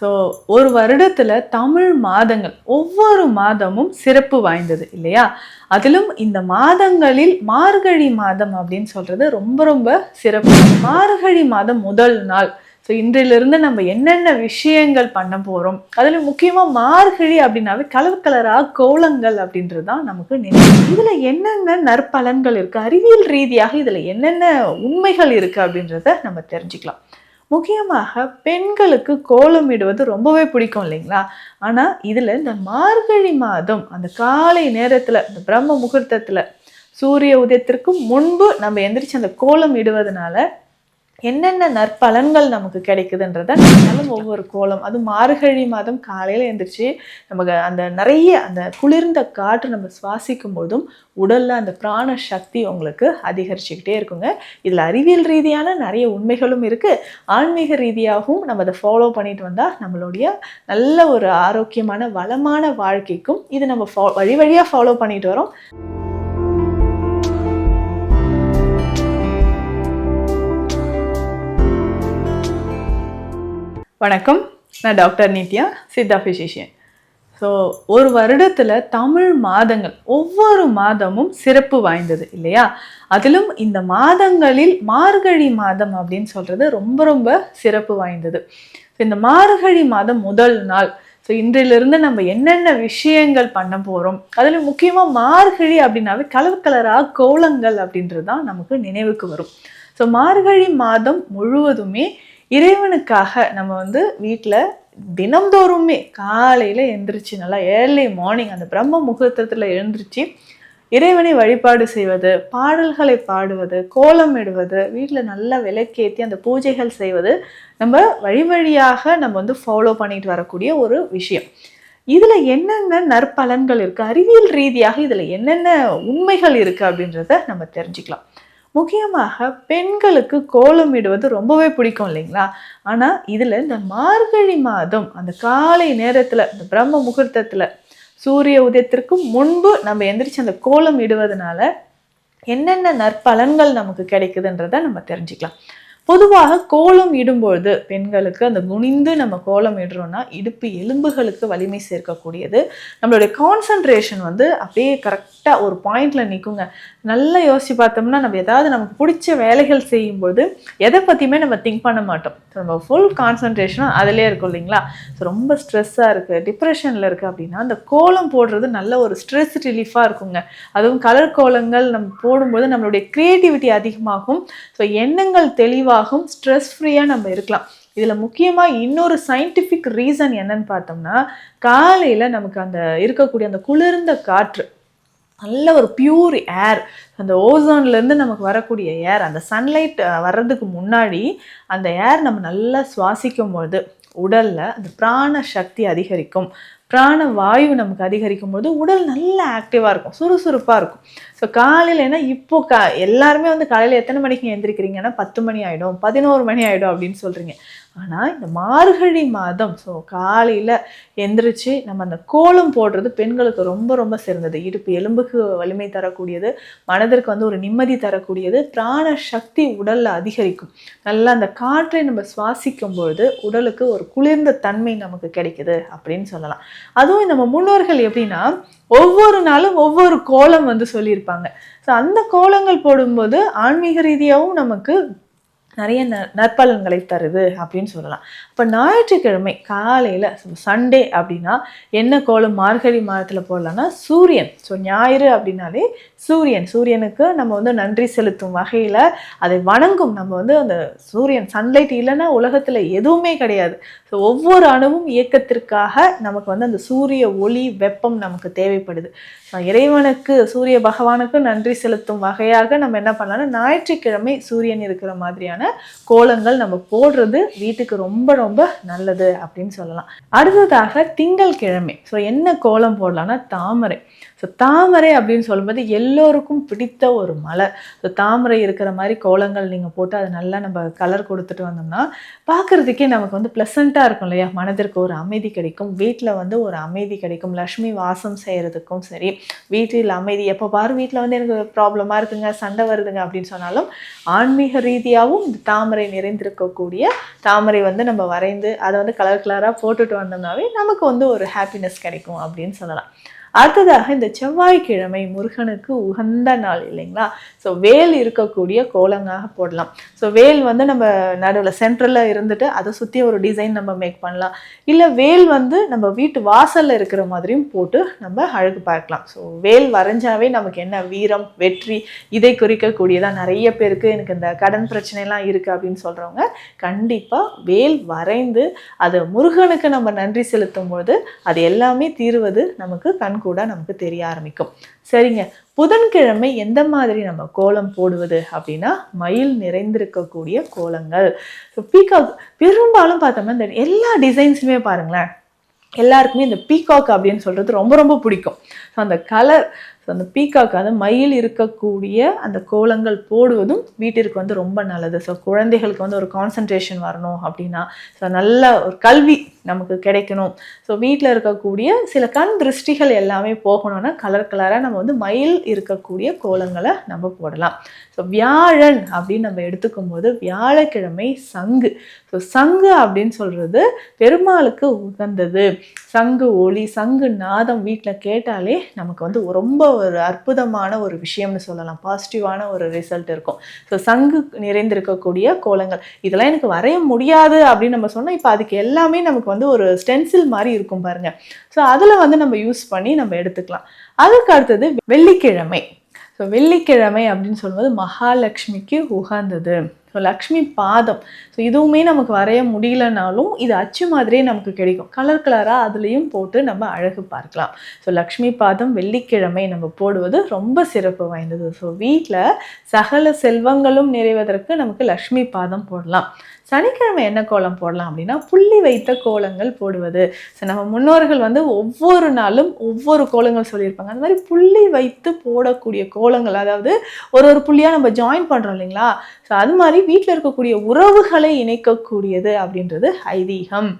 So ஒரு வருடத்தில் தமிழ் மாதங்கள் ஒவ்வொரு மாதமும் சிறப்பு வாய்ந்தது இல்லையா? அதிலும் இந்த மாதங்களில் மார்கழி மாதம் அப்படின்னு சொல்கிறது ரொம்ப ரொம்ப சிறப்பு. மார்கழி மாதம் முதல் நாள். ஸோ இன்றிலிருந்து நம்ம என்னென்ன விஷயங்கள் பண்ண போகிறோம் அதில் முக்கியமாக மார்கழி அப்படின்னாவே கலர் கலராக கோலங்கள் அப்படின்றது தான் நமக்கு நினைவு. இதில் என்னென்ன நற்பலன்கள் இருக்குது அறிவியல் ரீதியாக இதில் என்னென்ன உண்மைகள் இருக்குது அப்படின்றத நம்ம தெரிஞ்சுக்கலாம். முக்கியமாக பெண்களுக்கு கோலம் இடுவது ரொம்பவே பிடிக்கும் இல்லைங்களா? ஆனால் இதில் இந்த மார்கழி மாதம் அந்த காலை நேரத்தில் இந்த பிரம்ம முகூர்த்தத்தில் சூரிய உதயத்திற்கு முன்பு நம்ம எந்திரிச்சு அந்த கோலம் இடுவதனால என்னென்ன நற்பலன்கள் நமக்கு கிடைக்குதுன்றத நம்மளும் ஒவ்வொரு கோலம் அது மார்கழி மாதம் காலையில் எழுந்திரிச்சு நமக்கு அந்த நிறைய அந்த குளிர்ந்த காற்று நம்ம சுவாசிக்கும் போதும் உடலில் அந்த பிராண சக்தி உங்களுக்கு அதிகரிச்சுக்கிட்டே இருக்குங்க. இதில் அறிவியல் ரீதியான நிறைய உண்மைகளும் இருக்குது ஆன்மீக ரீதியாகவும் நம்ம அதை ஃபாலோ பண்ணிட்டு வந்தால் நம்மளுடைய நல்ல ஒரு ஆரோக்கியமான வளமான வாழ்க்கைக்கும் இது நம்ம ஃபா வழி வழியாக ஃபாலோ பண்ணிட்டு வரோம். வணக்கம். நான் doctor Nithya Siddha physician so ஒரு வருடத்தில் தமிழ் மாதங்கள் ஒவ்வொரு மாதமும் சிறப்பு வாய்ந்தது இல்லையா? அதிலும் இந்த மாதங்களில் மார்கழி மாதம் அப்படின்னு சொல்கிறது ரொம்ப ரொம்ப சிறப்பு வாய்ந்தது. ஸோ இந்த மார்கழி மாதம் முதல் நாள். ஸோ இன்றிலிருந்து நம்ம என்னென்ன விஷயங்கள் பண்ண போகிறோம் அதில் முக்கியமாக மார்கழி அப்படின்னாவே கலர் கலராக கோலங்கள் அப்படின்றது தான் நமக்கு நினைவுக்கு வரும். ஸோ மார்கழி மாதம் முழுவதுமே இறைவனுக்காக நம்ம வந்து வீட்டில் தினம்தோறுமே காலையில் எழுந்திரிச்சு நல்லா ஏர்லி மார்னிங் அந்த பிரம்ம முகூர்த்தத்தில் எழுந்திரிச்சு இறைவனை வழிபாடு செய்வது பாடல்களை பாடுவது கோலம் இடுவது வீட்டில் நல்லா விளக்கேற்றி அந்த பூஜைகள் செய்வது நம்ம வழி வழியாக நம்ம வந்து ஃபாலோ பண்ணிட்டு வரக்கூடிய ஒரு விஷயம். இதில் என்னென்ன நற்பலன்கள் இருக்குது அறிவியல் ரீதியாக இதில் என்னென்ன உண்மைகள் இருக்குது அப்படின்றத நம்ம தெரிஞ்சுக்கலாம். முக்கியமாக பெண்களுக்கு கோலம் இடுவது ரொம்பவே பிடிக்கும் இல்லைங்களா? ஆனால் இதில் இந்த மார்கழி மாதம் அந்த காலை நேரத்தில் இந்த பிரம்ம முகூர்த்தத்தில் சூரிய உதயத்திற்கு முன்பு நம்ம எந்திரிச்சு அந்த கோலம் இடுவதனால என்னென்ன நற்பலன்கள் நமக்கு கிடைக்குதுன்றதை நம்ம தெரிஞ்சுக்கலாம். பொதுவாக கோலம் இடும்பொழுது பெண்களுக்கு அந்த குனிந்து நம்ம கோலம் இடுறோம்னா இடுப்பு எலும்புகளுக்கு வலிமை சேர்க்கக்கூடியது. நம்மளுடைய கான்சன்ட்ரேஷன் வந்து அப்படியே கரெக்டாக ஒரு பாயிண்டில் நிற்குங்க நல்லா யோசிச்சு பார்த்தோம்னா நம்ம ஏதாவது நமக்கு பிடிச்ச வேலைகள் செய்யும்போது எதை பற்றியுமே நம்ம திங்க் பண்ண மாட்டோம். நம்ம ஃபுல் கான்சன்ட்ரேஷனும் அதிலே இருக்கும் இல்லைங்களா? ஸோ ரொம்ப ஸ்ட்ரெஸ்ஸாக இருக்குது டிப்ரெஷனில் இருக்குது அப்படின்னா அந்த கோலம் போடுறது நல்ல ஒரு ஸ்ட்ரெஸ் ரிலீஃபாக இருக்குங்க. அதுவும் கலர் கோலங்கள் நம்ம போடும்போது நம்மளுடைய க்ரியேட்டிவிட்டி அதிகமாகும். ஸோ எண்ணங்கள் தெளிவாக தெளிவாகும் ஸ்ட்ரெஸ் ஃப்ரீயாக நம்ம இருக்கலாம். இதில் முக்கியமாக இன்னொரு சயின்டிஃபிக் ரீசன் என்னன்னு பார்த்தோம்னா காலையில் நமக்கு அந்த இருக்கக்கூடிய அந்த குளிர்ந்த காற்று நல்ல ஒரு பியூர் ஏர் அந்த ஓசோன்லேருந்து நமக்கு வரக்கூடிய ஏர் அந்த சன்லைட் வர்றதுக்கு முன்னாடி அந்த ஏர் நம்ம நல்லா சுவாசிக்கும் பொழுது உடலில் அந்த பிராண சக்தி அதிகரிக்கும். பிராண வாயு நமக்கு அதிகரிக்கும் போது உடல் நல்ல ஆக்டிவாக இருக்கும் சுறுசுறுப்பாக இருக்கும். ஸோ காலையில் ஏன்னா இப்போ கா எல்லாருமே வந்து காலையில் எத்தனை மணிக்கு எந்திரிக்கிறீங்கன்னா பத்து மணி ஆகிடும் பதினோரு மணி ஆகிடும் அப்படின்னு சொல்கிறீங்க ஆனால் இந்த மார்கழி மாதம் ஸோ காலையில் எந்திரிச்சு நம்ம அந்த கோலம் போடுறது பெண்களுக்கு ரொம்ப ரொம்ப சிறந்தது. இடுப்பு எலும்புக்கு வலிமை தரக்கூடியது மனதிற்கு வந்து ஒரு நிம்மதி தரக்கூடியது பிராண சக்தி உடலில் அதிகரிக்கும். நல்லா அந்த காற்றை நம்ம சுவாசிக்கும் பொழுது உடலுக்கு ஒரு குளிர்ந்த தன்மை நமக்கு கிடைக்குது அப்படின்னு சொல்லலாம். அதுவும் நம்ம முன்னோர்கள் எப்படின்னா ஒவ்வொரு நாளும் ஒவ்வொரு கோலம் வந்து சொல்லியிருப்பாங்க. ஸோ அந்த கோலங்கள் போடும்போது ஆன்மீக ரீதியாகவும் நமக்கு நிறைய ந நற்பலன்களை தருது அப்படின்னு சொல்லலாம். இப்போ ஞாயிற்றுக்கிழமை காலையில் சண்டே அப்படின்னா என்ன கோலம் மார்கழி மாதத்தில் போடலான்னா சூரியன். ஸோ ஞாயிறு அப்படின்னாலே சூரியன். சூரியனுக்கு நம்ம வந்து நன்றி செலுத்தும் வகையில் அதை வணங்கும். நம்ம வந்து அந்த சூரியன் சன்லைட் இல்லைன்னா உலகத்தில் எதுவுமே கிடையாது. ஸோ ஒவ்வொரு அணுவும் இயக்கத்திற்காக நமக்கு வந்து அந்த சூரிய ஒளி வெப்பம் நமக்கு தேவைப்படுது. இறைவனுக்கு சூரிய பகவானுக்கு நன்றி செலுத்தும் வகையாக நம்ம என்ன பண்ணலாம்னா ஞாயிற்றுக்கிழமை சூரியன் இருக்கிற மாதிரியான கோலங்கள் நம்ம போடுறது வீட்டுக்கு ரொம்ப ரொம்ப நல்லது அப்படின்னு சொல்லலாம். அடுத்ததாக திங்கள் கிழமை ஸோ என்ன கோலம் போடலாம்னா தாமரை. ஸோ தாமரை அப்படின்னு சொல்லும்போது எல்லோருக்கும் பிடித்த ஒரு மலர் ஸோ தாமரை இருக்கிற மாதிரி கோலங்கள் நீங்கள் போட்டு அதை நல்லா நம்ம கலர் கொடுத்துட்டு வந்தோம்னா பார்க்குறதுக்கே நமக்கு வந்து ப்ளசண்ட்டாக இருக்கும் இல்லையா? மனதிற்கு ஒரு அமைதி கிடைக்கும். வீட்டில் வந்து ஒரு அமைதி கிடைக்கும். லக்ஷ்மி வாசம் செய்கிறதுக்கும் சரி. வீட்டில் அமைதி. எப்போ பாரு வீட்டில் வந்து எனக்கு ப்ராப்ளமாக இருக்குங்க சண்டை வருதுங்க அப்படின்னு சொன்னாலும் ஆன்மீக ரீதியாகவும் இந்த தாமரை நிறைந்திருக்கக்கூடிய தாமரை வந்து நம்ம வரைந்து அதை வந்து கலர் கலராக போட்டுட்டு வந்தோம்னாவே நமக்கு வந்து ஒரு ஹாப்பினஸ் கிடைக்கும் அப்படின்னு சொல்லலாம். அடுத்ததாக இந்த செவ்வாய்க்கிழமை முருகனுக்கு உகந்த நாள் இல்லைங்களா? ஸோ வேல் இருக்கக்கூடிய கோலங்காக போடலாம். ஸோ வேல் வந்து நம்ம நடுவில் சென்ட்ரலில் இருந்துட்டு அதை சுற்றி ஒரு டிசைன் நம்ம மேக் பண்ணலாம். இல்லை வேல் வந்து நம்ம வீட்டு வாசலில் இருக்கிற மாதிரியும் போட்டு நம்ம அழகு பார்க்கலாம். ஸோ வேல் வரைஞ்சாவே நமக்கு என்ன? வீரம் வெற்றி இதை குறிக்கக்கூடியதான் நிறைய பேருக்கு எனக்கு இந்த கடன் பிரச்சனைலாம் இருக்குது அப்படின்னு சொல்கிறவங்க கண்டிப்பாக வேல் வரைந்து அதை முருகனுக்கு நம்ம நன்றி செலுத்தும் பொழுது அது எல்லாமே தீருவது நமக்கு கண் கூட நமக்கு தெரிய ஆரம்பிக்கும். சரிங்க. புதன்கிழமை எந்த மாதிரி நம்ம கோலம் போடுவது அப்படின்னா மயில் நிறைந்திருக்கக்கூடிய கோலங்கள். ஸோ பீகாக் பெரும்பாலும் பார்த்தோம்னா இந்த எல்லா டிசைன்ஸுமே பாருங்களேன். எல்லாருக்குமே இந்த பீகாக் அப்படின்னு சொல்கிறது ரொம்ப ரொம்ப பிடிக்கும். ஸோ அந்த கலர் ஸோ அந்த பீக்காக்கு அந்த மயில் இருக்கக்கூடிய அந்த கோலங்கள் போடுவதும் வீட்டிற்கு வந்து ரொம்ப நல்லது. ஸோ குழந்தைகளுக்கு வந்து ஒரு கான்சன்ட்ரேஷன் வரணும் அப்படின்னா ஸோ நல்ல ஒரு கல்வி நமக்கு கிடைக்கணும். ஸோ வீட்டில் இருக்கக்கூடிய சில கண் திருஷ்டிகள் எல்லாமே போகணும்னா கலர் கலராக நம்ம வந்து மயில் இருக்கக்கூடிய கோலங்களை நம்ம போடலாம். ஸோ வியாழன் அப்படின்னு நம்ம எடுத்துக்கும் போது வியாழக்கிழமை சங்கு. ஸோ சங்கு அப்படின்னு சொல்கிறது பெருமாளுக்கு உகந்தது. சங்கு ஒளி சங்கு நாதம் வீட்டில் கேட்டாலே நமக்கு வந்து ரொம்ப ஒரு அற்புதமான ஒரு விஷயம்னு சொல்லலாம். பாசிட்டிவான ஒரு ரிசல்ட் இருக்கும். ஸோ சங்கு நிறைந்திருக்கக்கூடிய கோலங்கள். இதெல்லாம் எனக்கு வரைய முடியாது அப்படின்னு நம்ம சொன்னால் இப்போ அதுக்கு எல்லாமே நமக்கு வந்து ஒரு ஸ்டென்சில் மாதிரி இருக்கும் பாருங்கள் ஸோ அதில் வந்து நம்ம யூஸ் பண்ணி நம்ம எடுத்துக்கலாம். அதுக்கு அடுத்தது வெள்ளிக்கிழமை. ஸோ வெள்ளிக்கிழமை அப்படின்னு சொல்லும்போது மகாலட்சுமிக்கு உகந்தது. ஸோ லக்ஷ்மி பாதம். ஸோ இதுவுமே நமக்கு வரைய முடியலனாலும் இது அச்சு மாதிரியே நமக்கு கிடைக்கும். கலர் கலராக அதுலேயும் போட்டு நம்ம அழகு பார்க்கலாம். ஸோ லக்ஷ்மி பாதம் வெள்ளிக்கிழமை நம்ம போடுவது ரொம்ப சிறப்பு வாய்ந்தது. ஸோ வீட்டில் சகல செல்வங்களும் நிறைவதற்கு நமக்கு லக்ஷ்மி பாதம் போடலாம். சனிக்கிழமை என்ன கோலம் போடலாம் அப்படின்னா புள்ளி வைத்த கோலங்கள் போடுவது. ஸோ நம்ம முன்னோர்கள் வந்து ஒவ்வொரு நாளும் ஒவ்வொரு கோலங்கள் சொல்லியிருப்பாங்க. அந்த மாதிரி புள்ளி வைத்து போடக்கூடிய கோலங்கள் அதாவது ஒரு ஒரு புள்ளியாக நம்ம ஜாயின் பண்ணுறோம் இல்லைங்களா? ஸோ அது மாதிரி வீட்டில் இருக்கக்கூடிய உறவுகளை இணைக்கக்கூடியது அப்படின்றது ஐதீகம்.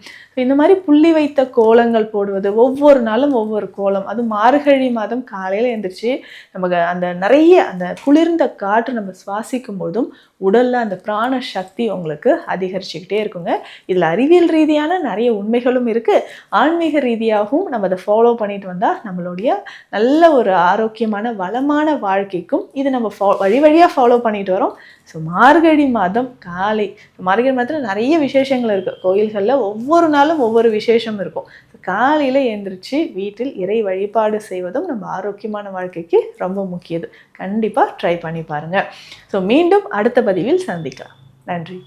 இந்த மாதிரி புள்ளி வைத்த கோலங்கள் போடுவது ஒவ்வொரு நாளும் ஒவ்வொரு கோலம். அது மார்கழி மாதம் காலையில் எழுந்திரிச்சு நமக்கு அந்த நிறைய அந்த குளிர்ந்த காற்று நம்ம சுவாசிக்கும் போதும் உடலில் அந்த பிராண சக்தி உங்களுக்கு அதிகரிச்சுக்கிட்டே இருக்குங்க. இதில் அறிவியல் ரீதியான நிறைய உண்மைகளும் இருக்குது ஆன்மீக ரீதியாகவும் நம்ம அதை ஃபாலோ பண்ணிட்டு வந்தால் நம்மளுடைய நல்ல ஒரு ஆரோக்கியமான வளமான வாழ்க்கைக்கும் இது நம்ம ஃபா வழி வழியாக ஃபாலோ பண்ணிட்டு வரோம். ஸோ மார்கழி மாதம் காலை மார்கழி மாதத்தில் நிறைய விசேஷங்கள் இருக்குது கோயில்களில் ஒவ்வொரு நாள் நாளும் ஒவ்வொரு விசேஷம் இருக்கும். காலையில் எழுந்திரிச்சு வீட்டில் இறை வழிபாடு செய்வதும் நம்ம ஆரோக்கியமான வாழ்க்கைக்கு ரொம்ப முக்கியது. கண்டிப்பாக ட்ரை பண்ணி பாருங்கள் ஸோ மீண்டும் அடுத்த பதிவில் சந்திக்கலாம். நன்றி.